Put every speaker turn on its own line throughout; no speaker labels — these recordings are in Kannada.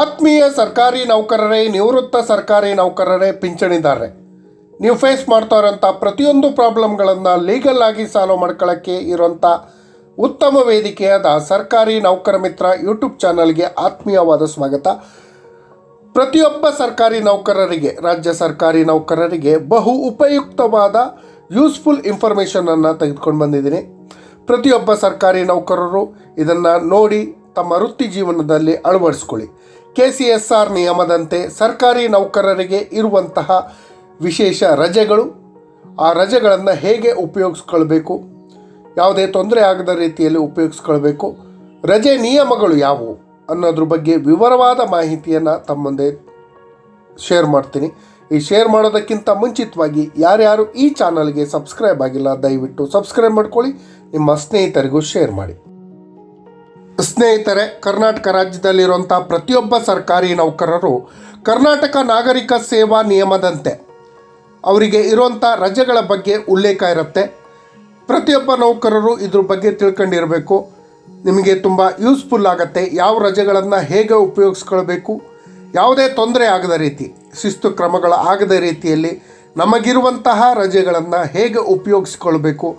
ಆತ್ಮೀಯ ಸರ್ಕಾರಿ ನೌಕರರೇ, ನಿವೃತ್ತ ಸರ್ಕಾರಿ ನೌಕರರೇ, ಪಿಂಚಣಿದಾರರೇ, ನೀವು ಫೇಸ್ ಮಾಡ್ತಾ ಇರೋಂಥ ಪ್ರತಿಯೊಂದು ಪ್ರಾಬ್ಲಮ್ಗಳನ್ನು ಲೀಗಲ್ ಆಗಿ ಸಾಲ್ವ್ ಮಾಡ್ಕೊಳ್ಳೋಕ್ಕೆ ಇರುವಂಥ ಉತ್ತಮ ವೇದಿಕೆಯಾದ ಸರ್ಕಾರಿ ನೌಕರ ಮಿತ್ರ ಯೂಟ್ಯೂಬ್ ಚಾನಲ್ಗೆ ಆತ್ಮೀಯವಾದ ಸ್ವಾಗತ. ಪ್ರತಿಯೊಬ್ಬ ಸರ್ಕಾರಿ ನೌಕರರಿಗೆ, ರಾಜ್ಯ ಸರ್ಕಾರಿ ನೌಕರರಿಗೆ ಬಹು ಉಪಯುಕ್ತವಾದ ಯೂಸ್ಫುಲ್ ಇನ್ಫಾರ್ಮೇಷನನ್ನು ತೆಗೆದುಕೊಂಡು ಬಂದಿದ್ದೀನಿ. ಪ್ರತಿಯೊಬ್ಬ ಸರ್ಕಾರಿ ನೌಕರರು ಇದನ್ನು ನೋಡಿ ತಮ್ಮ ವೃತ್ತಿ ಜೀವನದಲ್ಲಿ ಅಳವಡಿಸ್ಕೊಳ್ಳಿ. ಕೆ ಸಿ ಎಸ್ ಆರ್ ನಿಯಮದಂತೆ ಸರ್ಕಾರಿ ನೌಕರರಿಗೆ ಇರುವಂತಹ ವಿಶೇಷ ರಜೆಗಳು, ಆ ರಜೆಗಳನ್ನು ಹೇಗೆ ಉಪಯೋಗಿಸ್ಕೊಳ್ಬೇಕು, ಯಾವುದೇ ತೊಂದರೆ ಆಗದ ರೀತಿಯಲ್ಲಿ ಉಪಯೋಗಿಸ್ಕೊಳ್ಬೇಕು, ರಜೆ ನಿಯಮಗಳು ಯಾವುವು ಅನ್ನೋದ್ರ ಬಗ್ಗೆ ವಿವರವಾದ ಮಾಹಿತಿಯನ್ನು ತಮ್ಮಂದೇ ಮುಂದೆ ಶೇರ್ ಮಾಡ್ತೀನಿ. ಈ ಶೇರ್ ಮಾಡೋದಕ್ಕಿಂತ ಮುಂಚಿತವಾಗಿ ಯಾರ್ಯಾರು ಈ ಚಾನಲ್ಗೆ ಸಬ್ಸ್ಕ್ರೈಬ್ ಆಗಿಲ್ಲ ದಯವಿಟ್ಟು ಸಬ್ಸ್ಕ್ರೈಬ್ ಮಾಡ್ಕೊಳ್ಳಿ, ನಿಮ್ಮ ಸ್ನೇಹಿತರಿಗೂ ಶೇರ್ ಮಾಡಿ. ಸ್ನೇಹಿತರೆ, ಕರ್ನಾಟಕ ರಾಜ್ಯದಲ್ಲಿರುವಂಥ ಪ್ರತಿಯೊಬ್ಬ ಸರ್ಕಾರಿ ನೌಕರರು ಕರ್ನಾಟಕ ನಾಗರಿಕ ಸೇವಾ ನಿಯಮದಂತೆ ಅವರಿಗೆ ಇರುವಂಥ ರಜೆಗಳ ಬಗ್ಗೆ ಉಲ್ಲೇಖ ಇರುತ್ತೆ. ಪ್ರತಿಯೊಬ್ಬ ನೌಕರರು ಇದ್ರ ಬಗ್ಗೆ ತಿಳ್ಕೊಂಡಿರಬೇಕು. ನಿಮಗೆ ತುಂಬ ಯೂಸ್ಫುಲ್ ಆಗುತ್ತೆ ಯಾವ ರಜೆಗಳನ್ನು ಹೇಗೆ ಉಪಯೋಗಿಸ್ಕೊಳ್ಬೇಕು. ಯಾವುದೇ ತೊಂದರೆ ಆಗದ ರೀತಿ, ಶಿಸ್ತು ಕ್ರಮಗಳ ಆಗದ ರೀತಿಯಲ್ಲಿ ನಮಗಿರುವಂತಹ ರಜೆಗಳನ್ನು ಹೇಗೆ ಉಪಯೋಗಿಸ್ಕೊಳ್ಬೇಕು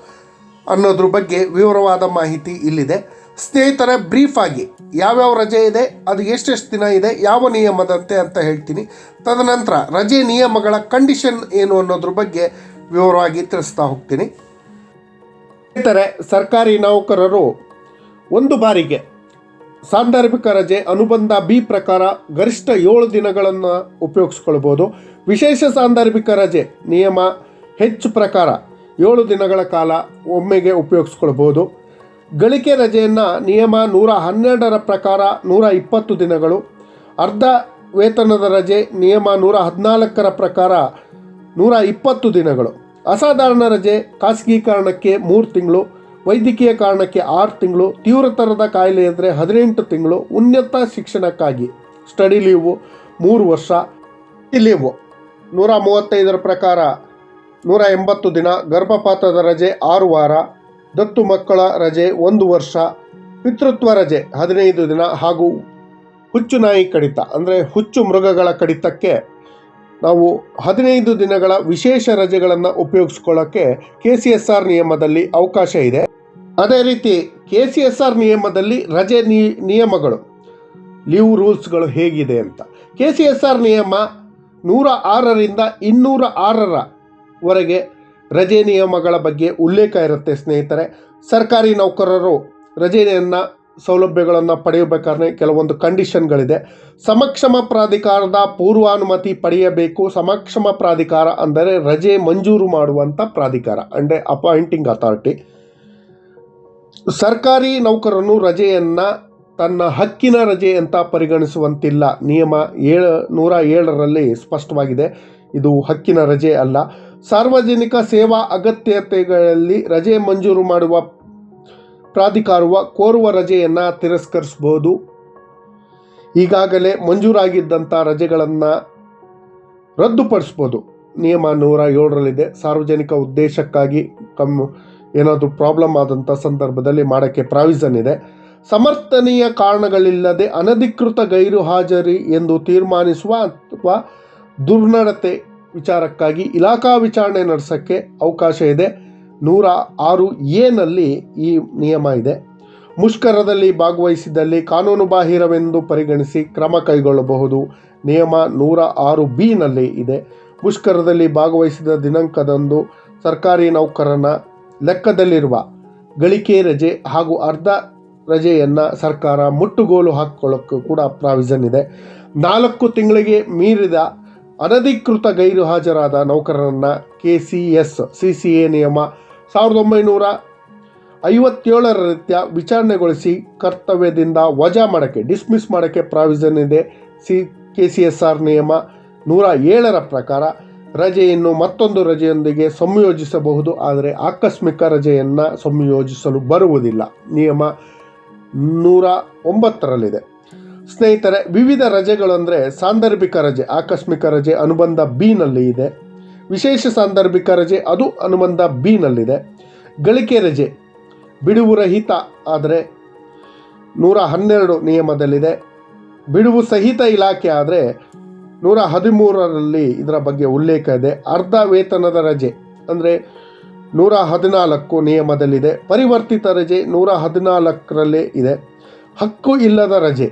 ಅನ್ನೋದ್ರ ಬಗ್ಗೆ ವಿವರವಾದ ಮಾಹಿತಿ ಇಲ್ಲಿದೆ. ಸ್ನೇಹಿತರೆ ಬ್ರೀಫ್ ಆಗಿ. ಯಾವ್ಯಾವ ರಜೆ ಇದೆ, ಅದು ಎಷ್ಟೆಷ್ಟು ದಿನ ಇದೆ, ಯಾವ ನಿಯಮದಂತೆ ಅಂತ ಹೇಳ್ತೀನಿ. ತದನಂತರ, ರಜೆ ನಿಯಮಗಳ ಕಂಡೀಷನ್ ಏನು ಅನ್ನೋದ್ರ ಬಗ್ಗೆ ವಿವರವಾಗಿ ತಿಳಿಸ್ತಾ ಹೋಗ್ತೀನಿ. ಸ್ನೇಹಿತರೆ, ಸರ್ಕಾರಿ ನೌಕರರು ಒಂದು ಬಾರಿಗೆ ಸಾಂದರ್ಭಿಕ ರಜೆ ಅನುಬಂಧ ಬಿ ಪ್ರಕಾರ ಗರಿಷ್ಠ ಏಳು ದಿನಗಳನ್ನು ಉಪಯೋಗಿಸ್ಕೊಳ್ಬೋದು. ವಿಶೇಷ ಸಾಂದರ್ಭಿಕ ರಜೆ ನಿಯಮ ಹೆಚ್ಚು ಪ್ರಕಾರ ಏಳು ದಿನಗಳ ಕಾಲ ಒಮ್ಮೆಗೆ ಉಪಯೋಗಿಸ್ಕೊಳ್ಬೋದು. ಗಳಿಕೆ ರಜೆಯನ್ನು ನಿಯಮ ನೂರ ಹನ್ನೆರಡರ ಪ್ರಕಾರ ನೂರ ಇಪ್ಪತ್ತು ದಿನಗಳು, ಅರ್ಧ ವೇತನದ ರಜೆ ನಿಯಮ ನೂರ ಹದಿನಾಲ್ಕರ ಪ್ರಕಾರ ನೂರ ಇಪ್ಪತ್ತು ದಿನಗಳು. ಅಸಾಧಾರಣ ರಜೆ ಖಾಸಗಿ ಕಾರಣಕ್ಕೆ ಮೂರು ತಿಂಗಳು ವೈದ್ಯಕೀಯ ಕಾರಣಕ್ಕೆ ಆರು ತಿಂಗಳು, ತೀವ್ರತರದ ಕಾಯಿಲೆ ಅಂದರೆ ಹದಿನೆಂಟು ತಿಂಗಳು, ಉನ್ನತ ಶಿಕ್ಷಣಕ್ಕಾಗಿ. ಸ್ಟಡಿ ಲೀವು ಮೂರು ವರ್ಷ ಲೀವು. ನೂರ ಮೂವತ್ತೈದರ ಪ್ರಕಾರ ನೂರ ಎಂಬತ್ತು ದಿನ, ಗರ್ಭಪಾತದ ರಜೆ ಆರು ವಾರ ದತ್ತು ಮಕ್ಕಳ ರಜೆ ಒಂದು ವರ್ಷ, ಪಿತೃತ್ವ ರಜೆ ಹದಿನೈದು ದಿನ ಹಾಗೂ ಹುಚ್ಚು ನಾಯಿ ಕಡಿತ. ಅಂದರೆ ಹುಚ್ಚು ಮೃಗಗಳ ಕಡಿತಕ್ಕೆ ನಾವು ಹದಿನೈದು ದಿನಗಳ ವಿಶೇಷ ರಜೆಗಳನ್ನು ಉಪಯೋಗಿಸ್ಕೊಳ್ಳೋಕ್ಕೆ ಕೆ ಸಿ ಎಸ್ ಆರ್ ನಿಯಮದಲ್ಲಿ ಅವಕಾಶ ಇದೆ. ಅದೇ ರೀತಿ ಕೆ ಸಿ ಎಸ್ ಆರ್ ನಿಯಮದಲ್ಲಿ ರಜೆ ನಿಯಮಗಳು, ಲೀವ್ ರೂಲ್ಸ್ಗಳು ಹೇಗಿದೆ ಅಂತ. ಕೆ ಸಿ ಎಸ್ ಆರ್ ನಿಯಮ ನೂರ ಆರರಿಂದ ಇನ್ನೂರ ಆರರವರೆಗೆ ರಜೆ ನಿಯಮಗಳ ಬಗ್ಗೆ ಉಲ್ಲೇಖ ಇರುತ್ತೆ ಸ್ನೇಹಿತರೆ. ಸರ್ಕಾರಿ ನೌಕರರು ರಜೆಯನ್ನು, ಸೌಲಭ್ಯಗಳನ್ನು ಪಡೆಯಬೇಕಾದ್ರೆ ಕೆಲವೊಂದು ಕಂಡೀಷನ್ಗಳಿದೆ. ಸಮಕ್ಷಮ ಪ್ರಾಧಿಕಾರದ ಪೂರ್ವಾನುಮತಿ ಪಡೆಯಬೇಕು. ಸಮಕ್ಷಮ ಪ್ರಾಧಿಕಾರ ಅಂದರೆ ರಜೆ ಮಂಜೂರು ಮಾಡುವಂಥ ಪ್ರಾಧಿಕಾರ, ಅಂದರೆ ಅಪಾಯಿಂಟಿಂಗ್ ಅಥಾರಿಟಿ. ಸರ್ಕಾರಿ ನೌಕರನು ರಜೆಯನ್ನು ತನ್ನ ಹಕ್ಕಿನ ರಜೆ ಅಂತ ಪರಿಗಣಿಸುವಂತಿಲ್ಲ. ನಿಯಮ ಏಳು, ನೂರ ಏಳರಲ್ಲಿ ಸ್ಪಷ್ಟವಾಗಿದೆ. ಇದು ಹಕ್ಕಿನ ರಜೆ ಅಲ್ಲ. ಸಾರ್ವಜನಿಕ ಸೇವಾ ಅಗತ್ಯತೆಗಳಲ್ಲಿ ರಜೆ ಮಂಜೂರು ಮಾಡುವ ಪ್ರಾಧಿಕಾರವ ಕೋರುವ ರಜೆಯನ್ನು ತಿರಸ್ಕರಿಸ್ಬೋದು ಈಗಾಗಲೇ ಮಂಜೂರಾಗಿದ್ದಂಥ ರಜೆಗಳನ್ನು ರದ್ದುಪಡಿಸ್ಬೋದು ನಿಯಮ ನೂರ ಏಳರಲ್ಲಿದೆ. ಸಾರ್ವಜನಿಕ ಉದ್ದೇಶಕ್ಕಾಗಿ ಕಮ್ ಏನಾದರೂ ಪ್ರಾಬ್ಲಮ್ ಆದಂಥ ಸಂದರ್ಭದಲ್ಲಿ ಮಾಡೋಕ್ಕೆ ಪ್ರಾವಿಸನ್ ಇದೆ. ಸಮರ್ಥನೀಯ ಕಾರಣಗಳಿಲ್ಲದೆ ಅನಧಿಕೃತ ಗೈರು ಹಾಜರಿ ಎಂದು ತೀರ್ಮಾನಿಸುವ ಅಥವಾ ದುರ್ನಡತೆ ವಿಚಾರಕ್ಕಾಗಿ ಇಲಾಖಾ ವಿಚಾರಣೆ ನಡೆಸೋಕ್ಕೆ ಅವಕಾಶ ಇದೆ. ನೂರ ಆರು ಎನಲ್ಲಿ ಈ ನಿಯಮ ಇದೆ. ಮುಷ್ಕರದಲ್ಲಿ ಭಾಗವಹಿಸಿದಲ್ಲಿ ಕಾನೂನು ಬಾಹಿರವೆಂದು ಪರಿಗಣಿಸಿ ಕ್ರಮ ಕೈಗೊಳ್ಳಬಹುದು. ನಿಯಮ ನೂರ ಆರು ಬಿನಲ್ಲಿ ಇದೆ. ಮುಷ್ಕರದಲ್ಲಿ ಭಾಗವಹಿಸಿದ ದಿನಾಂಕದಂದು ಸರ್ಕಾರಿ ನೌಕರನ ಲೆಕ್ಕದಲ್ಲಿರುವ ಗಳಿಕೆ ರಜೆ ಹಾಗೂ ಅರ್ಧ ರಜೆಯನ್ನು ಸರ್ಕಾರ ಮುಟ್ಟುಗೋಲು ಹಾಕಿಕೊಳ್ಳೋಕ್ಕೂ ಕೂಡ ಪ್ರಾವಿಷನ್ ಇದೆ. ನಾಲ್ಕು ತಿಂಗಳಿಗೆ ಮೀರಿದ ಅನಧಿಕೃತ ಗೈರು ಹಾಜರಾದ ನೌಕರರನ್ನು K C S C C A ನಿಯಮ ಸಾವಿರದ ಒಂಬೈನೂರ ಐವತ್ತೇಳರ ರೀತ್ಯ ವಿಚಾರಣೆಗೊಳಿಸಿ ಕರ್ತವ್ಯದಿಂದ ವಜಾ ಮಾಡೋಕ್ಕೆ, ಡಿಸ್ಮಿಸ್ ಮಾಡೋಕ್ಕೆ ಪ್ರಾವಿಷನ್ ಇದೆ. C K C S R ನಿಯಮ ನೂರ ಏಳರ ಪ್ರಕಾರ ರಜೆಯನ್ನು ಮತ್ತೊಂದು ರಜೆಯೊಂದಿಗೆ ಸಂಯೋಜಿಸಬಹುದು. ಆದರೆ ಆಕಸ್ಮಿಕ ರಜೆಯನ್ನು ಸಂಯೋಜಿಸಲು ಬರುವುದಿಲ್ಲ. ನಿಯಮ ನೂರ ಒಂಬತ್ತರಲ್ಲಿದೆ. ಸ್ನೇಹಿತರೆ, ವಿವಿಧ ರಜೆಗಳು ಅಂದರೆ ಸಾಂದರ್ಭಿಕ ರಜೆ, ಆಕಸ್ಮಿಕ ರಜೆ ಅನುಬಂಧ ಬಿನಲ್ಲಿ ಇದೆ. ವಿಶೇಷ ಸಾಂದರ್ಭಿಕ ರಜೆ, ಅದು ಅನುಬಂಧ ಬಿನಲ್ಲಿದೆ ಗಳಿಕೆ ರಜೆ, ಬಿಡುವು ರಹಿತ ಆದರೆ ನೂರ ಹನ್ನೆರಡು ನಿಯಮದಲ್ಲಿದೆ. ಬಿಡುವು ಸಹಿತ ಇಲಾಖೆ ಆದರೆ ನೂರ ಹದಿಮೂರರಲ್ಲಿ ಇದರ ಬಗ್ಗೆ ಉಲ್ಲೇಖ ಇದೆ. ಅರ್ಧ ವೇತನದ ರಜೆ ಅಂದರೆ ನೂರ ಹದಿನಾಲ್ಕು ನಿಯಮದಲ್ಲಿದೆ. ಪರಿವರ್ತಿತ ರಜೆ ನೂರ ಹದಿನಾಲ್ಕರಲ್ಲೇ ಇದೆ. ಹಕ್ಕು ಇಲ್ಲದ ರಜೆ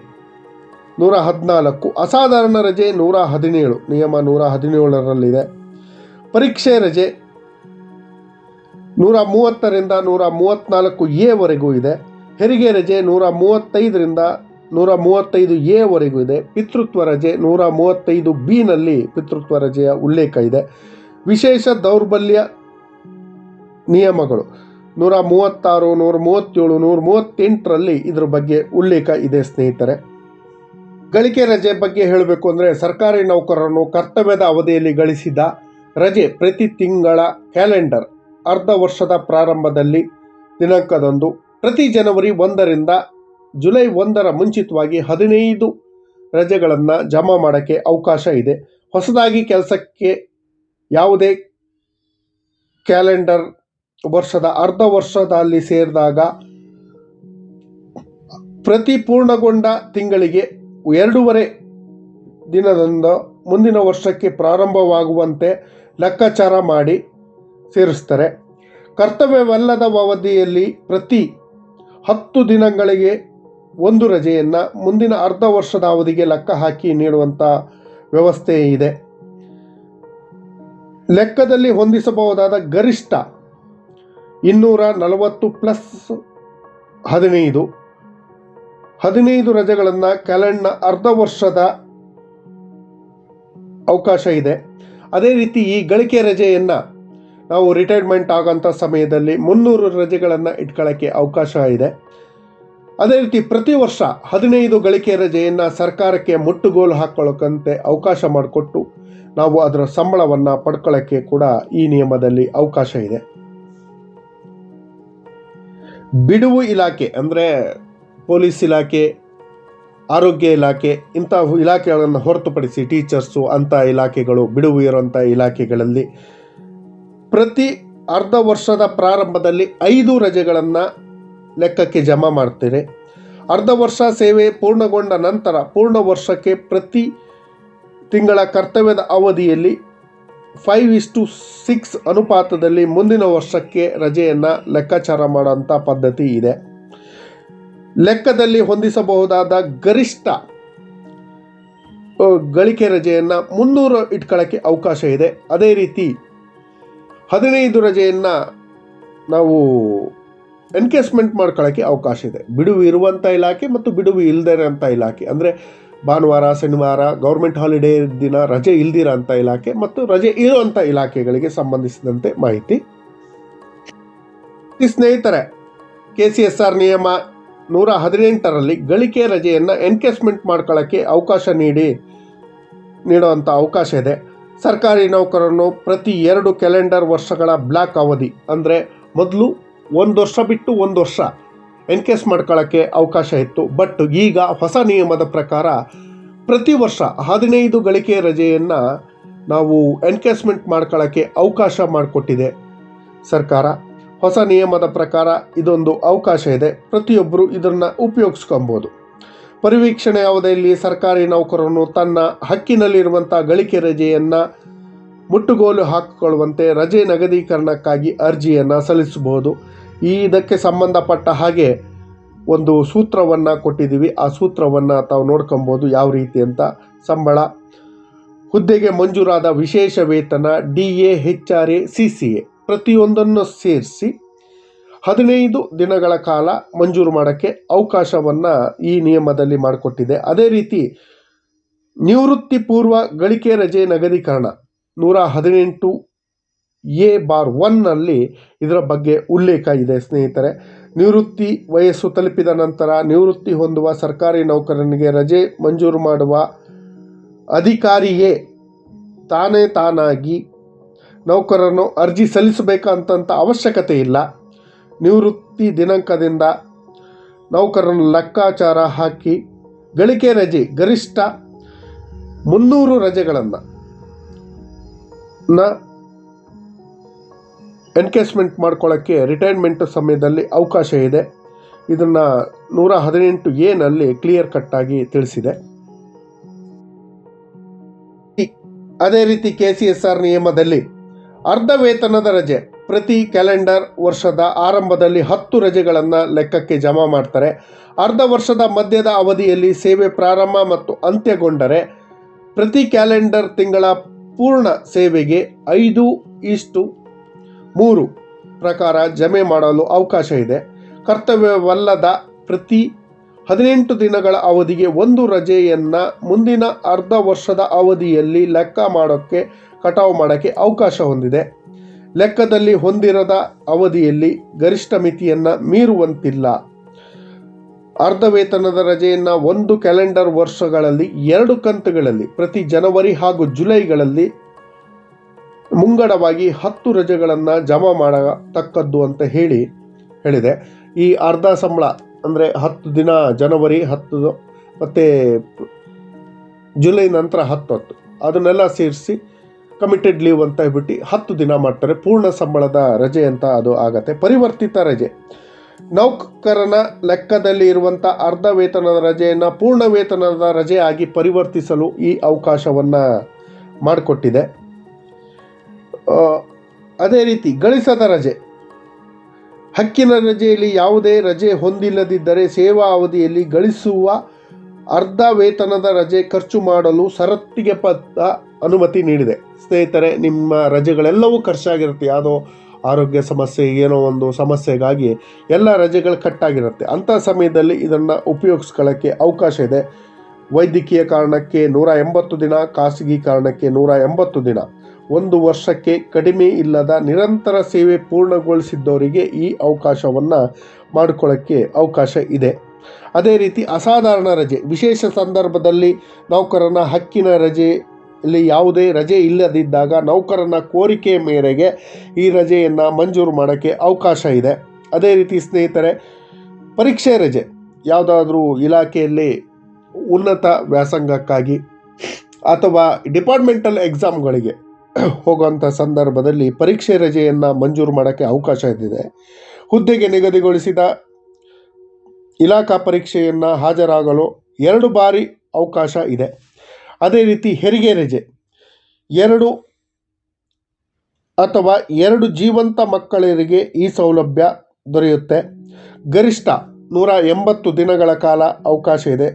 ನೂರ ಹದಿನಾಲ್ಕು ಅಸಾಧಾರಣ ರಜೆ ನೂರ ಹದಿನೇಳು ನಿಯಮ ನೂರ ಹದಿನೇಳರಲ್ಲಿದೆ ಪರೀಕ್ಷೆ ರಜೆ ನೂರ ಮೂವತ್ತರಿಂದ ನೂರ ಮೂವತ್ತ್ನಾಲ್ಕು ಎವರೆಗೂ ಇದೆ. ಹೆರಿಗೆ ರಜೆ ನೂರ ಮೂವತ್ತೈದರಿಂದ ನೂರ ಮೂವತ್ತೈದು ಎವರೆಗೂ ಇದೆ. ಪಿತೃತ್ವ ರಜೆ ನೂರ ಮೂವತ್ತೈದು ಬಿನಲ್ಲಿ ಪಿತೃತ್ವ ರಜೆಯ ಉಲ್ಲೇಖ ಇದೆ. ವಿಶೇಷ ದೌರ್ಬಲ್ಯ ನಿಯಮಗಳು ನೂರ ಮೂವತ್ತಾರು ನೂರ ಮೂವತ್ತೇಳು ನೂರ ಮೂವತ್ತೆಂಟರಲ್ಲಿ ಇದ್ರ ಬಗ್ಗೆ ಉಲ್ಲೇಖ ಇದೆ ಸ್ನೇಹಿತರೆ. ಗಳಿಕೆ ರಜೆ ಬಗ್ಗೆ ಹೇಳಬೇಕು ಅಂದರೆ ಸರ್ಕಾರಿ ನೌಕರರನ್ನು ಕರ್ತವ್ಯದ ಅವಧಿಯಲ್ಲಿ ಗಳಿಸಿದ ರಜೆ ಪ್ರತಿ ತಿಂಗಳ ಕ್ಯಾಲೆಂಡರ್. ಅರ್ಧ ವರ್ಷದ ಪ್ರಾರಂಭದಲ್ಲಿ ದಿನಾಂಕದಂದು ಪ್ರತಿ ಜನವರಿ ಒಂದರಿಂದ ಜುಲೈ ಒಂದರ ಮುಂಚಿತವಾಗಿ ಹದಿನೈದು ರಜೆಗಳನ್ನು ಜಮಾ ಮಾಡೋಕ್ಕೆ ಅವಕಾಶ ಇದೆ. ಹೊಸದಾಗಿ ಕೆಲಸಕ್ಕೆ ಯಾವುದೇ ಕ್ಯಾಲೆಂಡರ್ ವರ್ಷದ ಅರ್ಧ ವರ್ಷದಲ್ಲಿ ಸೇರಿದಾಗ ಪ್ರತಿ ಪೂರ್ಣಗೊಂಡ ತಿಂಗಳಿಗೆ ಎರಡೂವರೆ ದಿನದಿಂದ ಮುಂದಿನ ವರ್ಷಕ್ಕೆ ಪ್ರಾರಂಭವಾಗುವಂತೆ ಲೆಕ್ಕಾಚಾರ ಮಾಡಿ ಸೇರಿಸ್ತಾರೆ. ಕರ್ತವ್ಯವಲ್ಲದ ಅವಧಿಯಲ್ಲಿ ಪ್ರತಿ ಹತ್ತು ದಿನಗಳಿಗೆ ಒಂದು ರಜೆಯನ್ನು ಮುಂದಿನ ಅರ್ಧ ವರ್ಷದ ಅವಧಿಗೆ ಲೆಕ್ಕ ಹಾಕಿ ನೀಡುವಂಥ ವ್ಯವಸ್ಥೆ ಇದೆ. ಲೆಕ್ಕದಲ್ಲಿ ಹೊಂದಿಸಬಹುದಾದ ಗರಿಷ್ಠ ಇನ್ನೂರ ನಲವತ್ತು ಪ್ಲಸ್ ಹದಿನೈದು. ಹದಿನೈದು ರಜೆಗಳನ್ನು ಕ್ಯಾಲೆಂಡ್ನ ಅರ್ಧ ವರ್ಷದ ಅವಕಾಶ ಇದೆ. ಅದೇ ರೀತಿ ಈ ಗಳಿಕೆ ರಜೆಯನ್ನು ನಾವು ರಿಟೈರ್ಮೆಂಟ್ ಆಗೋಂಥ ಸಮಯದಲ್ಲಿ ಮುನ್ನೂರು ರಜೆಗಳನ್ನು ಇಟ್ಕೊಳ್ಳೋಕ್ಕೆ ಅವಕಾಶ ಇದೆ. ಅದೇ ರೀತಿ ಪ್ರತಿ ವರ್ಷ ಹದಿನೈದು ಗಳಿಕೆ ರಜೆಯನ್ನು ಸರ್ಕಾರಕ್ಕೆ ಮುಟ್ಟುಗೋಲು ಹಾಕ್ಕೊಳ್ಳೋಕ್ಕಂತೆ ಅವಕಾಶ ಮಾಡಿಕೊಟ್ಟು ನಾವು ಅದರ ಸಂಬಳವನ್ನು ಪಡ್ಕೊಳ್ಳೋಕ್ಕೆ ಕೂಡ ಈ ನಿಯಮದಲ್ಲಿ ಅವಕಾಶ ಇದೆ. ಬಿಡುವು ಇಲಾಖೆ ಅಂದರೆ ಪೊಲೀಸ್ ಇಲಾಖೆ, ಆರೋಗ್ಯ ಇಲಾಖೆ ಇಂಥ ಇಲಾಖೆಗಳನ್ನು ಹೊರತುಪಡಿಸಿ ಟೀಚರ್ಸು ಅಂಥ ಇಲಾಖೆಗಳು, ಬಿಡುವು ಇರುವಂಥ ಇಲಾಖೆಗಳಲ್ಲಿ ಪ್ರತಿ ಅರ್ಧ ವರ್ಷದ ಪ್ರಾರಂಭದಲ್ಲಿ ಐದು ರಜೆಗಳನ್ನು ಲೆಕ್ಕಕ್ಕೆ ಜಮಾ ಮಾಡ್ತೀರಿ ಅರ್ಧ ವರ್ಷ ಸೇವೆ ಪೂರ್ಣಗೊಂಡ ನಂತರ ಪೂರ್ಣ ವರ್ಷಕ್ಕೆ ಪ್ರತಿ ತಿಂಗಳ ಕರ್ತವ್ಯದ ಅವಧಿಯಲ್ಲಿ ಫೈವ್ ಇಸ್ ಟು ಸಿಕ್ಸ್ ಅನುಪಾತದಲ್ಲಿ ಮುಂದಿನ ವರ್ಷಕ್ಕೆ ರಜೆಯನ್ನು ಲೆಕ್ಕಾಚಾರ ಮಾಡೋಂಥ ಪದ್ಧತಿ ಇದೆ. ಲೆಕ್ಕದಲ್ಲಿ ಹೊಂದಿಸಬಹುದಾದ ಗರಿಷ್ಠ ಗಳಿಕೆ ರಜೆಯನ್ನು ಮುನ್ನೂರು ಇಟ್ಕೊಳ್ಳೋಕ್ಕೆ ಅವಕಾಶ ಇದೆ. ಅದೇ ರೀತಿ ಹದಿನೈದು ರಜೆಯನ್ನು ನಾವು ಎನ್ಕೇಸ್ಮೆಂಟ್ ಮಾಡ್ಕೊಳ್ಳೋಕ್ಕೆ ಅವಕಾಶ ಇದೆ. ಬಿಡುವು ಇರುವಂಥ ಇಲಾಖೆ ಮತ್ತು ಬಿಡುವು ಇಲ್ಲದೇ ಅಂಥ ಇಲಾಖೆ. ಅಂದರೆ ಭಾನುವಾರ, ಶನಿವಾರ, ಗೌರ್ಮೆಂಟ್ ಹಾಲಿಡೇ ದಿನ ರಜೆ ಇಲ್ದಿರೋಂಥ ಇಲಾಖೆ ಮತ್ತು ರಜೆ ಇರುವಂಥ ಇಲಾಖೆಗಳಿಗೆ ಸಂಬಂಧಿಸಿದಂತೆ ಮಾಹಿತಿ. ಸ್ನೇಹಿತರೆ ಕೆ ಸಿ ಎಸ್ ಆರ್ ನಿಯಮ ನೂರ ಹದಿನೆಂಟರಲ್ಲಿ ಗಳಿಕೆ ರಜೆಯನ್ನು ಎನ್ಕೇಸ್ಮೆಂಟ್ ಮಾಡ್ಕೊಳ್ಳೋಕ್ಕೆ ಅವಕಾಶ ನೀಡಿ ನೀಡುವಂಥ ಅವಕಾಶ ಇದೆ. ಸರ್ಕಾರಿ ನೌಕರನ್ನು ಪ್ರತಿ ಎರಡು ಕ್ಯಾಲೆಂಡರ್ ವರ್ಷಗಳ ಬ್ಲ್ಯಾಕ್ ಅವಧಿ, ಅಂದರೆ ಮೊದಲು ಒಂದು ವರ್ಷ ಬಿಟ್ಟು ಒಂದು ವರ್ಷ ಎನ್ಕೇಸ್ ಮಾಡ್ಕೊಳ್ಳೋಕ್ಕೆ ಅವಕಾಶ ಇತ್ತು. ಬಟ್ ಈಗ ಹೊಸ ನಿಯಮದ ಪ್ರಕಾರ ಪ್ರತಿ ವರ್ಷ ಹದಿನೈದು ಗಳಿಕೆ ರಜೆಯನ್ನು ನಾವು ಎನ್ಕೇಸ್ಮೆಂಟ್ ಮಾಡ್ಕೊಳ್ಳೋಕ್ಕೆ ಅವಕಾಶ ಮಾಡಿಕೊಟ್ಟಿದೆ ಸರ್ಕಾರ. ಹೊಸ ನಿಯಮದ ಪ್ರಕಾರ ಇದೊಂದು ಅವಕಾಶ ಇದೆ. ಪ್ರತಿಯೊಬ್ಬರು ಇದನ್ನು ಉಪಯೋಗಿಸ್ಕೊಬೋದು. ಪರಿವೀಕ್ಷಣೆ ಅವಧಿಯಲ್ಲಿ ಸರ್ಕಾರಿ ನೌಕರನು ತನ್ನ ಹಕ್ಕಿನಲ್ಲಿರುವಂಥ ಗಳಿಕೆ ರಜೆಯನ್ನು ಮುಟ್ಟುಗೋಲು ಹಾಕಿಕೊಳ್ಳುವಂತೆ ರಜೆ ನಗದೀಕರಣಕ್ಕಾಗಿ ಅರ್ಜಿಯನ್ನು ಸಲ್ಲಿಸಬಹುದು. ಈ ಇದಕ್ಕೆ ಸಂಬಂಧಪಟ್ಟ ಹಾಗೆ ಒಂದು ಸೂತ್ರವನ್ನು ಕೊಟ್ಟಿದ್ದೀವಿ. ಆ ಸೂತ್ರವನ್ನು ತಾವು ನೋಡ್ಕೊಬೋದು ಯಾವ ರೀತಿ ಅಂತ. ಸಂಬಳ, ಹುದ್ದೆಗೆ ಮಂಜೂರಾದ ವಿಶೇಷ ವೇತನ, D A H R A, C C A. ಪ್ರತಿಯೊಂದನ್ನು ಸೇರಿಸಿ ಹದಿನೈದು ದಿನಗಳ ಕಾಲ ಮಂಜೂರು ಮಾಡೋಕ್ಕೆ ಅವಕಾಶವನ್ನು ಈ ನಿಯಮದಲ್ಲಿ ಮಾಡಿಕೊಟ್ಟಿದೆ. ಅದೇ ರೀತಿ ನಿವೃತ್ತಿ ಪೂರ್ವ ಗಳಿಕೆ ರಜೆ ನಗದೀಕರಣ ನೂರ ಹದಿನೆಂಟು ಎ ಬಾರ್ ಒನ್ನಲ್ಲಿ ಇದರ ಬಗ್ಗೆ ಉಲ್ಲೇಖ ಇದೆ ಸ್ನೇಹಿತರೆ. ನಿವೃತ್ತಿ ವಯಸ್ಸು ತಲುಪಿದ ನಂತರ ನಿವೃತ್ತಿ ಹೊಂದುವ ಸರ್ಕಾರಿ ನೌಕರನಿಗೆ ರಜೆ ಮಂಜೂರು ಮಾಡುವ ಅಧಿಕಾರಿಯೇ ತಾನೇ ತಾನಾಗಿ ನೌಕರರನ್ನು ಅರ್ಜಿ ಸಲ್ಲಿಸಬೇಕಂತ ಅವಶ್ಯಕತೆ ಇಲ್ಲ. ನಿವೃತ್ತಿ ದಿನಾಂಕದಿಂದ ನೌಕರರನ್ನು ಲೆಕ್ಕಾಚಾರ ಹಾಕಿ ಗಳಿಕೆ ರಜೆ, ಗರಿಷ್ಠ ಮುನ್ನೂರು ರಜೆಗಳನ್ನು ನ ಎನ್ಕೇಸ್ಮೆಂಟ್ ಮಾಡ್ಕೊಳ್ಳೋಕ್ಕೆ ರಿಟೈರ್ಮೆಂಟ್ ಸಮಯದಲ್ಲಿ ಅವಕಾಶ ಇದೆ. ಇದನ್ನು ನೂರ ಹದಿನೆಂಟು ಎನಲ್ಲಿ ಕ್ಲಿಯರ್ ಕಟ್ಟಾಗಿ ತಿಳಿಸಿದೆ. ಅದೇ ರೀತಿ ಕೆ ಸಿ ಎಸ್ ಆರ್ ನಿಯಮದಲ್ಲಿ ಅರ್ಧ ವೇತನದ ರಜೆ. ಪ್ರತಿ ಕ್ಯಾಲೆಂಡರ್ ವರ್ಷದ ಆರಂಭದಲ್ಲಿ ಹತ್ತು ರಜೆಗಳನ್ನು ಲೆಕ್ಕಕ್ಕೆ ಜಮಾ ಮಾಡ್ತಾರೆ. ಅರ್ಧ ವರ್ಷದ ಮಧ್ಯದ ಅವಧಿಯಲ್ಲಿ ಸೇವೆ ಪ್ರಾರಂಭ ಮತ್ತು ಅಂತ್ಯಗೊಂಡರೆ ಪ್ರತಿ ಕ್ಯಾಲೆಂಡರ್ ತಿಂಗಳ ಪೂರ್ಣ ಸೇವೆಗೆ ಐದು ಇಷ್ಟು ಮೂರು ಪ್ರಕಾರ ಜಮೆ ಮಾಡಲು ಅವಕಾಶ ಇದೆ. ಕರ್ತವ್ಯವಲ್ಲದ ಪ್ರತಿ ಹದಿನೆಂಟು ದಿನಗಳ ಅವಧಿಗೆ ಒಂದು ರಜೆಯನ್ನು ಮುಂದಿನ ಅರ್ಧ ವರ್ಷದ ಅವಧಿಯಲ್ಲಿ ಲೆಕ್ಕ ಮಾಡೋಕ್ಕೆ ಕಟಾವು ಮಾಡೋಕ್ಕೆ ಅವಕಾಶ ಹೊಂದಿದೆ. ಲೆಕ್ಕದಲ್ಲಿ ಹೊಂದಿರದ ಅವಧಿಯಲ್ಲಿ ಗರಿಷ್ಠ ಮಿತಿಯನ್ನು ಮೀರುವಂತಿಲ್ಲ. ಅರ್ಧ ವೇತನದ ರಜೆಯನ್ನು ಒಂದು ಕ್ಯಾಲೆಂಡರ್ ವರ್ಷಗಳಲ್ಲಿ, ಎರಡು ಕಂತುಗಳಲ್ಲಿ, ಪ್ರತಿ ಜನವರಿ ಹಾಗೂ ಜುಲೈಗಳಲ್ಲಿ ಮುಂಗಡವಾಗಿ ಹತ್ತು ರಜೆಗಳನ್ನು ಜಮಾ ಮಾಡತಕ್ಕದ್ದು ಅಂತ ಹೇಳಿ ಹೇಳಿದೆ. ಈ ಅರ್ಧ ಸಂಬಳ ಅಂದರೆ ಹತ್ತು ದಿನ ಜನವರಿ, ಹತ್ತು ಮತ್ತು ಜುಲೈ ನಂತರ ಹತ್ತು ಹತ್ತು ಅದನ್ನೆಲ್ಲ ಸೇರಿಸಿ ಕಮಿಟೆಡ್ ಲೀವ್ ಅಂತ ಹೇಳ್ಬಿಟ್ಟು ಹತ್ತು ದಿನ ಮಾಡ್ತಾರೆ. ಪೂರ್ಣ ಸಂಬಳದ ರಜೆ ಅಂತ ಅದು ಆಗತ್ತೆ. ಪರಿವರ್ತಿತ ರಜೆ. ನೌಕರನ ಲೆಕ್ಕದಲ್ಲಿ ಇರುವಂಥ ಅರ್ಧ ವೇತನದ ರಜೆಯನ್ನು ಪೂರ್ಣ ವೇತನದ ರಜೆ ಆಗಿ ಪರಿವರ್ತಿಸಲು ಈ ಅವಕಾಶವನ್ನು ಮಾಡಿಕೊಟ್ಟಿದೆ. ಅದೇ ರೀತಿ ಗಳಿಸದ ರಜೆ. ಹಕ್ಕಿನ ರಜೆಯಲ್ಲಿ ಯಾವುದೇ ರಜೆ ಹೊಂದಿಲ್ಲದಿದ್ದರೆ ಸೇವಾ ಅವಧಿಯಲ್ಲಿ ಗಳಿಸುವ ಅರ್ಧ ವೇತನದ ರಜೆ ಖರ್ಚು ಮಾಡಲು ಸರತ್ತಿಗೆ ಪದ ಅನುಮತಿ ನೀಡಿದೆ. ಸ್ನೇಹಿತರೆ, ನಿಮ್ಮ ರಜೆಗಳೆಲ್ಲವೂ ಖರ್ಚಾಗಿರುತ್ತೆ. ಯಾವುದೋ ಆರೋಗ್ಯ ಸಮಸ್ಯೆ, ಏನೋ ಒಂದು ಸಮಸ್ಯೆಗಾಗಿ ಎಲ್ಲ ರಜೆಗಳು ಕಟ್ಟಾಗಿರುತ್ತೆ. ಅಂಥ ಸಮಯದಲ್ಲಿ ಇದನ್ನು ಉಪಯೋಗಿಸ್ಕೊಳ್ಳೋಕ್ಕೆ ಅವಕಾಶ ಇದೆ. ವೈದ್ಯಕೀಯ ಕಾರಣಕ್ಕೆ ನೂರ ಎಂಬತ್ತು ದಿನ, ಖಾಸಗಿ ಕಾರಣಕ್ಕೆ ನೂರ ಎಂಬತ್ತು ದಿನ. ಒಂದು ವರ್ಷಕ್ಕೆ ಕಡಿಮೆ ಇಲ್ಲದ ನಿರಂತರ ಸೇವೆ ಪೂರ್ಣಗೊಳಿಸಿದ್ದವರಿಗೆ ಈ ಅವಕಾಶವನ್ನು ಮಾಡಿಕೊಳ್ಳೋಕ್ಕೆ ಅವಕಾಶ ಇದೆ. ಅದೇ ರೀತಿ ಅಸಾಧಾರಣ ರಜೆ. ವಿಶೇಷ ಸಂದರ್ಭದಲ್ಲಿ ನೌಕರನ ಹಕ್ಕಿನ ರಜೆಯಲ್ಲಿ ಯಾವುದೇ ರಜೆ ಇಲ್ಲದಿದ್ದಾಗ ನೌಕರನ ಕೋರಿಕೆ ಮೇರೆಗೆ ಈ ರಜೆಯನ್ನು ಮಂಜೂರು ಮಾಡೋಕ್ಕೆ ಅವಕಾಶ ಇದೆ. ಅದೇ ರೀತಿ ಸ್ನೇಹಿತರೆ, ಪರೀಕ್ಷೆ ರಜೆ ಯಾವುದಾದ್ರೂ ಇಲಾಖೆಯಲ್ಲಿ ಉನ್ನತ ವ್ಯಾಸಂಗಕ್ಕಾಗಿ ಅಥವಾ ಡಿಪಾರ್ಟ್ಮೆಂಟಲ್ ಎಕ್ಸಾಮ್ಗಳಿಗೆ ಹೋಗುವಂಥ ಸಂದರ್ಭದಲ್ಲಿ ಪರೀಕ್ಷೆ ರಜೆಯನ್ನು ಮಂಜೂರು ಮಾಡೋಕ್ಕೆ ಅವಕಾಶ ಇದ್ದಿದೆ. ಹುದ್ದೆಗೆ ನಿಗದಿಗೊಳಿಸಿದ ಇಲಾಖಾ ಪರೀಕ್ಷೆಯನ್ನು ಹಾಜರಾಗಲು ಎರಡು ಬಾರಿ ಅವಕಾಶ ಇದೆ. ಅದೇ ರೀತಿ ಹೆರಿಗೆ ರಜೆ. ಎರಡು ಅಥವಾ ಎರಡು ಜೀವಂತ ಮಕ್ಕಳರಿಗೆ ಈ ಸೌಲಭ್ಯ ದೊರೆಯುತ್ತೆ. ಗರಿಷ್ಠ ನೂರ ಎಂಬತ್ತು ದಿನಗಳ ಕಾಲ ಅವಕಾಶ ಇದೆ.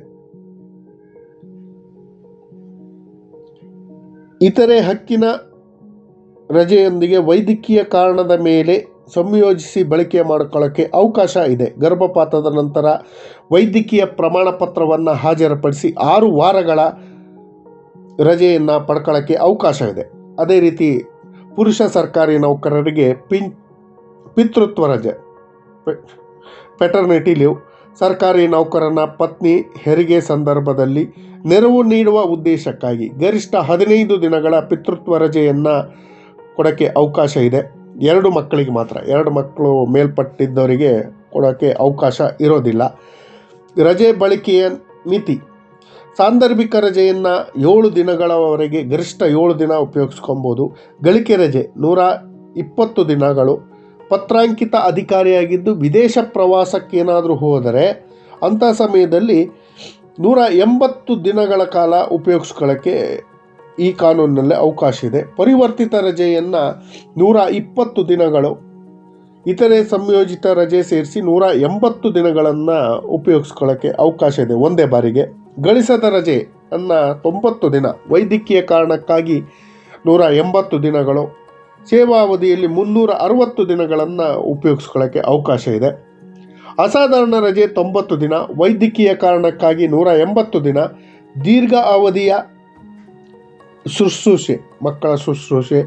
ಇತರೆ ಹಕ್ಕಿನ ರಜೆಯೊಂದಿಗೆ ವೈದ್ಯಕೀಯ ಕಾರಣದ ಮೇಲೆ ಸಂಯೋಜಿಸಿ ಬಳಕೆ ಮಾಡಿಕೊಳ್ಳೋಕ್ಕೆ ಅವಕಾಶ ಇದೆ. ಗರ್ಭಪಾತದ ನಂತರ ವೈದ್ಯಕೀಯ ಪ್ರಮಾಣಪತ್ರವನ್ನು ಹಾಜರುಪಡಿಸಿ ಆರು ವಾರಗಳ ರಜೆಯನ್ನು ಪಡ್ಕೊಳ್ಳೋಕ್ಕೆ ಅವಕಾಶ ಇದೆ ಅದೇ ರೀತಿ ಪುರುಷ ಸರ್ಕಾರಿ ನೌಕರರಿಗೆ ಪಿನ್, ಪಿತೃತ್ವ ರಜೆ ಪೆಟರ್ನಿಟಿ ಲೀವ್, ಸರ್ಕಾರಿ ನೌಕರನ ಪತ್ನಿ ಹೆರಿಗೆ ಸಂದರ್ಭದಲ್ಲಿ ನೆರವು ನೀಡುವ ಉದ್ದೇಶಕ್ಕಾಗಿ ಗರಿಷ್ಠ ಹದಿನೈದು ದಿನಗಳ ಪಿತೃತ್ವ ರಜೆಯನ್ನು ಕೊಡೋಕ್ಕೆ ಅವಕಾಶ ಇದೆ. ಎರಡು ಮಕ್ಕಳಿಗೆ ಮಾತ್ರ, ಎರಡು ಮಕ್ಕಳು ಮೇಲ್ಪಟ್ಟಿದ್ದವರಿಗೆ ಕೊಡೋಕ್ಕೆ ಅವಕಾಶ ಇರೋದಿಲ್ಲ. ರಜೆ ಬಳಕೆಯ ಮಿತಿ ಸಾಂದರ್ಭಿಕ ರಜೆಯನ್ನು ಏಳು ದಿನಗಳವರೆಗೆ ಗರಿಷ್ಠ ಏಳು ದಿನ ಉಪಯೋಗಿಸ್ಕೊಬೋದು. ಗಳಿಕೆ ರಜೆ ನೂರ ಇಪ್ಪತ್ತು ದಿನಗಳು. ಪತ್ರಾಂಕಿತ ಅಧಿಕಾರಿಯಾಗಿದ್ದು ವಿದೇಶ ಪ್ರವಾಸಕ್ಕೇನಾದರೂ ಹೋದರೆ ಅಂಥ ಸಮಯದಲ್ಲಿ ನೂರ ಎಂಬತ್ತು ದಿನಗಳ ಕಾಲ ಉಪಯೋಗಿಸ್ಕೊಳ್ಳೋಕ್ಕೆ ಈ ಕಾನೂನಿನಲ್ಲಿ ಅವಕಾಶ ಇದೆ. ಪರಿವರ್ತಿತ ರಜೆಯನ್ನು ನೂರ ಇಪ್ಪತ್ತು ದಿನಗಳು. ಇತರೆ ಸಂಯೋಜಿತ ರಜೆ ಸೇರಿಸಿ ನೂರ ಎಂಬತ್ತು ದಿನಗಳನ್ನು ಉಪಯೋಗಿಸ್ಕೊಳ್ಳೋಕ್ಕೆ ಅವಕಾಶ ಇದೆ ಒಂದೇ ಬಾರಿಗೆ. ಗಳಿಸದ ರಜೆ ಅನ್ನ ತೊಂಬತ್ತು ದಿನ. ವೈದ್ಯಕೀಯ ಕಾರಣಕ್ಕಾಗಿ ನೂರ ಎಂಬತ್ತು ದಿನಗಳು. ಸೇವಾ ಅವಧಿಯಲ್ಲಿ ಮುನ್ನೂರ ಅರವತ್ತು ದಿನಗಳನ್ನು ಉಪಯೋಗಿಸ್ಕೊಳ್ಳೋಕ್ಕೆ ಅವಕಾಶ ಇದೆ. ಅಸಾಧಾರಣ ರಜೆ ತೊಂಬತ್ತು ದಿನ. ವೈದ್ಯಕೀಯ ಕಾರಣಕ್ಕಾಗಿ ನೂರ ಎಂಬತ್ತು ದಿನ. ದೀರ್ಘ ಅವಧಿಯ ಶುಶ್ರೂಷೆ, ಮಕ್ಕಳ ಶುಶ್ರೂಷೆ,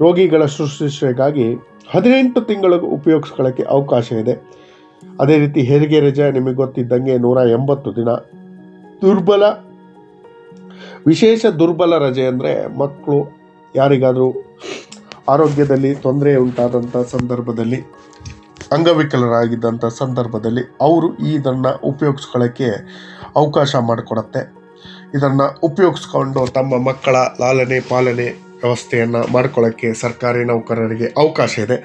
ರೋಗಿಗಳ ಶುಶ್ರೂಷೆಗಾಗಿ ಹದಿನೆಂಟು ತಿಂಗಳು ಉಪಯೋಗಿಸ್ಕೊಳ್ಳೋಕ್ಕೆ ಅವಕಾಶ ಇದೆ. ಅದೇ ರೀತಿ ಹೆರಿಗೆ ರಜೆ ನಿಮಗೆ ಗೊತ್ತಿದ್ದಂಗೆ ನೂರ ಎಂಬತ್ತು ದಿನ. ದುರ್ಬಲ, ವಿಶೇಷ ದುರ್ಬಲ ರಜೆ ಅಂದರೆ ಮಕ್ಕಳು ಯಾರಿಗಾದರೂ ಆರೋಗ್ಯದಲ್ಲಿ ತೊಂದರೆ ಉಂಟಾದಂಥ ಸಂದರ್ಭದಲ್ಲಿ ಅಂಗವಿಕಲರಾಗಿದ್ದಂಥ ಸಂದರ್ಭದಲ್ಲಿ ಅವರು ಇದನ್ನು ಉಪಯೋಗಿಸ್ಕೊಳ್ಳೋಕ್ಕೆ ಅವಕಾಶ ಮಾಡಿಕೊಡತ್ತೆ. ಇದನ್ನು ಉಪಯೋಗಿಸ್ಕೊಂಡು ತಮ್ಮ ಮಕ್ಕಳ ಲಾಲನೆ ಪಾಲನೆ ವ್ಯವಸ್ಥೆಯನ್ನು ಮಾಡ್ಕೊಳ್ಳೋಕ್ಕೆ ಸರ್ಕಾರಿ ನೌಕರರಿಗೆ ಅವಕಾಶ ಇದೆ.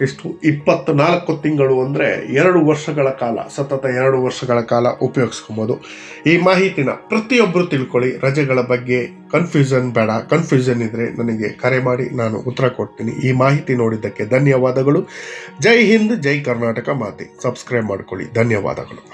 ಎಷ್ಟು ಇಪ್ಪತ್ನಾಲ್ಕು ತಿಂಗಳು ಅಂದರೆ ಎರಡು ವರ್ಷಗಳ ಕಾಲ, ಸತತ ಎರಡು ವರ್ಷಗಳ ಕಾಲ ಉಪಯೋಗಿಸ್ಕೊಬೋದು. ಈ ಮಾಹಿತಿನ ಪ್ರತಿಯೊಬ್ಬರು ತಿಳ್ಕೊಳ್ಳಿ. ರಜೆಗಳ ಬಗ್ಗೆ ಕನ್ಫ್ಯೂಷನ್ ಬೇಡ. ಕನ್ಫ್ಯೂಷನ್ ಇದ್ದರೆ ನನಗೆ ಕರೆ ಮಾಡಿ, ನಾನು ಉತ್ತರ ಕೊಡ್ತೀನಿ. ಈ ಮಾಹಿತಿ ನೋಡಿದ್ದಕ್ಕೆ ಧನ್ಯವಾದಗಳು. ಜೈ ಹಿಂದ್, ಜೈ ಕರ್ನಾಟಕ ಮಾತೆ. ಸಬ್ಸ್ಕ್ರೈಬ್ ಮಾಡ್ಕೊಳ್ಳಿ. ಧನ್ಯವಾದಗಳು.